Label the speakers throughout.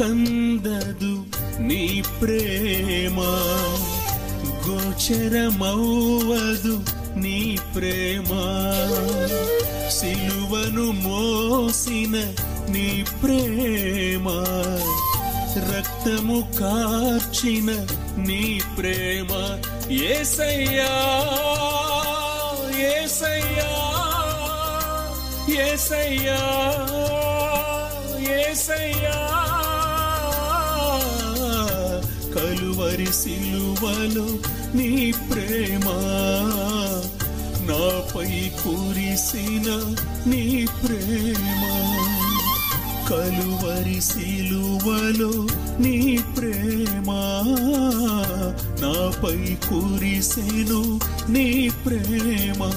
Speaker 1: కందదు నీ ప్రేమ. గోచరమౌవదు నీ ప్రేమ. సిలువను మోసిన నీ ప్రేమ. రక్తము కార్చిన నీ ప్రేమ. ఏసయ్యా ఏసయ్యా ఏసయ్యా ఏసయ్యా. కలువరి నీ ప్రేమ. నాపై కురిసిన నీ ప్రేమ. కలువరి సిలువలో నీ ప్రేమ. నాపై కురిసెను నీ ప్రేమ.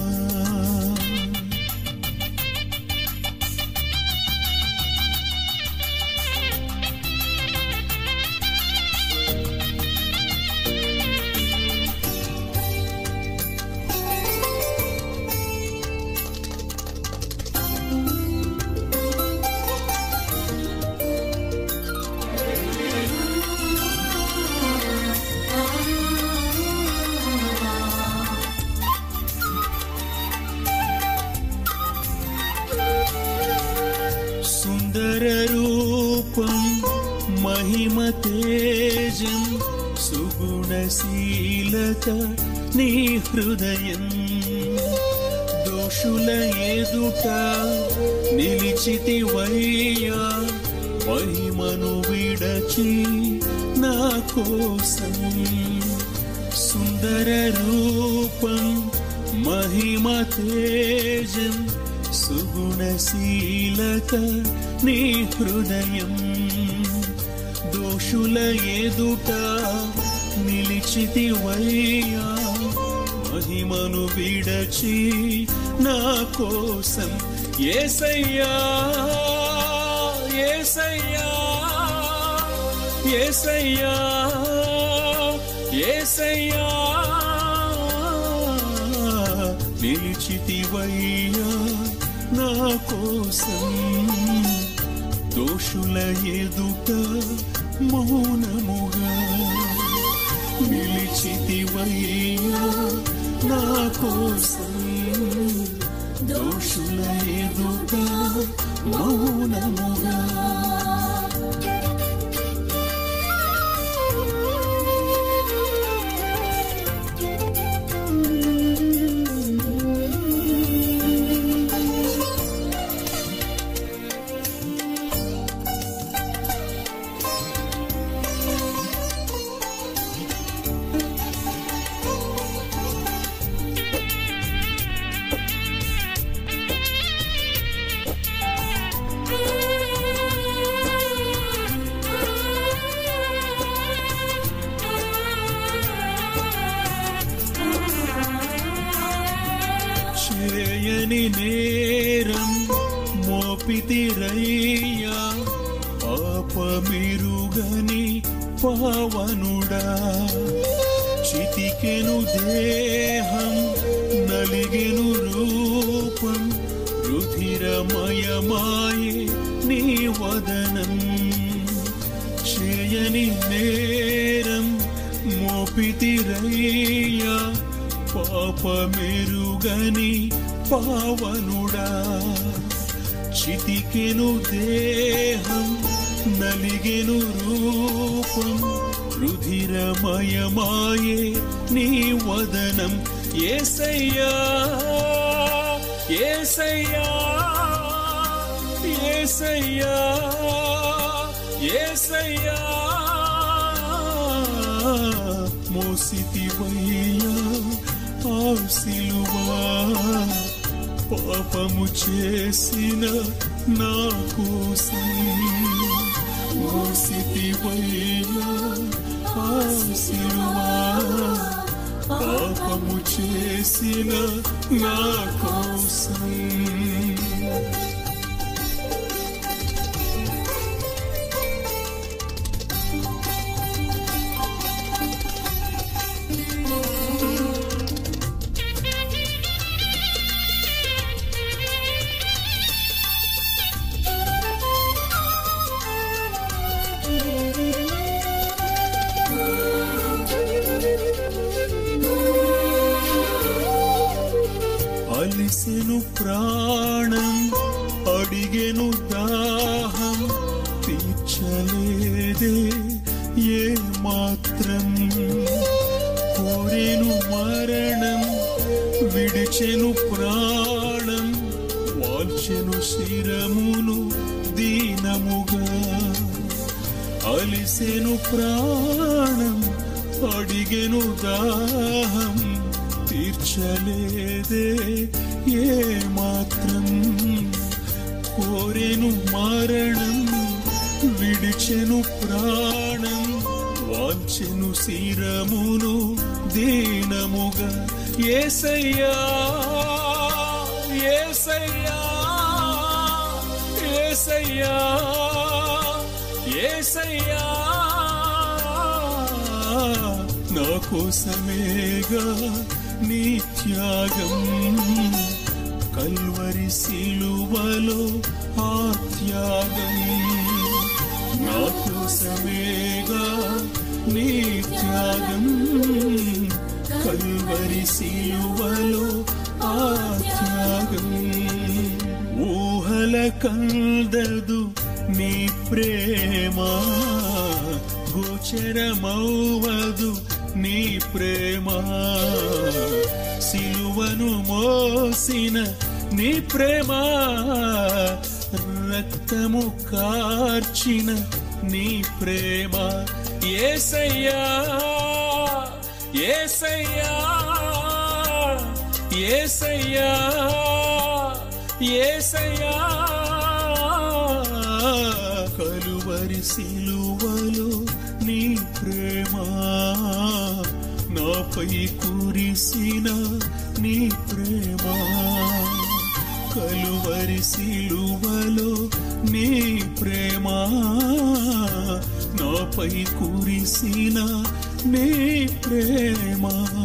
Speaker 1: మహిమ తేజం సుగుణశీలత నీ హృదయం. దోషుల ఎదుట నిలిచితి వయ్యా మహిమను విడచి నా కోసం. సుందర రూపం మహిమ తేజం సుగుణశీలత నీ హృదయం. దోషుల ఎదుట నిలిచితివయ్యా. మహిమను విడచి నా కోసం ఏసయ్యా ఏసయ్యా ఏసయ్యా ఏసయ్యా. నిలిచితివయ్యా నా కోసం దోషుల ఎదుట మౌనముగా నిలిచితివయ్యా నా కోసం దోషుల ఎదుట మౌనముగా. చేయని నేరం మోపితిరయ్యా పాపమిరుగని పావనుడా. చితికెను దేహం నలిగెను రూపం రుధిరమయమాయే నీ వదనం. చేయని నేరం మోపితిరయ్యా పాపమెరుగని పావనుడా చితికెను దేహం నలిగెను రూపం రుధిరమయమాయే నీ వదనం. ఏసయ్యా ఏసయ్యా ఏసయ్యా ఏసయ్యా మోసితివయ్యా. ఆ సిలువా. పాపము చేసిన నా కోసం మోసితివయ్యా ఆ సిలువా. పాపము చేసిన నా కోసం ప్రాణం అడిగెను దాహం తీర్చలేదే ఏ మాత్రం కోరెను మరణం విడిచెను ప్రాణం వాల్చెను శిరమును దీనముగా. అలిసెను ప్రాణం అడిగెను దాహం తీర్చలేదే ఏ మాత్రం కోరెను మరణం విడిచెను ప్రాణం వాంచెను శిరమును దీనముగా ఏసయ్యా ఏసయ్యా ఏసయ్యా ఏసయ్యా. నా కోసమేగా నీ త్యాగం. కల్వరి సిలువలో ఆ త్యాగం. నా కోసమేగా నీ త్యాగం. కల్వరి సిలువలో ఆ త్యాగం. ఊహల కందదు నీ ప్రేమ. గోచరమౌవదు నీ ప్రేమ. సిలువను మోసిన నీ ప్రేమ. రక్తము కార్చిన నీ ప్రేమ. ఏసయ్యా ఏసయ్యా ఏసయ్యా ఏసయ్యా. కలువరి సిలువలో నీ ప్రేమ. నాపై కురిసిన నీ ప్రేమ. కలువరి సిలువలో నీ ప్రేమ. నాపై కురిసిన నీ ప్రేమ.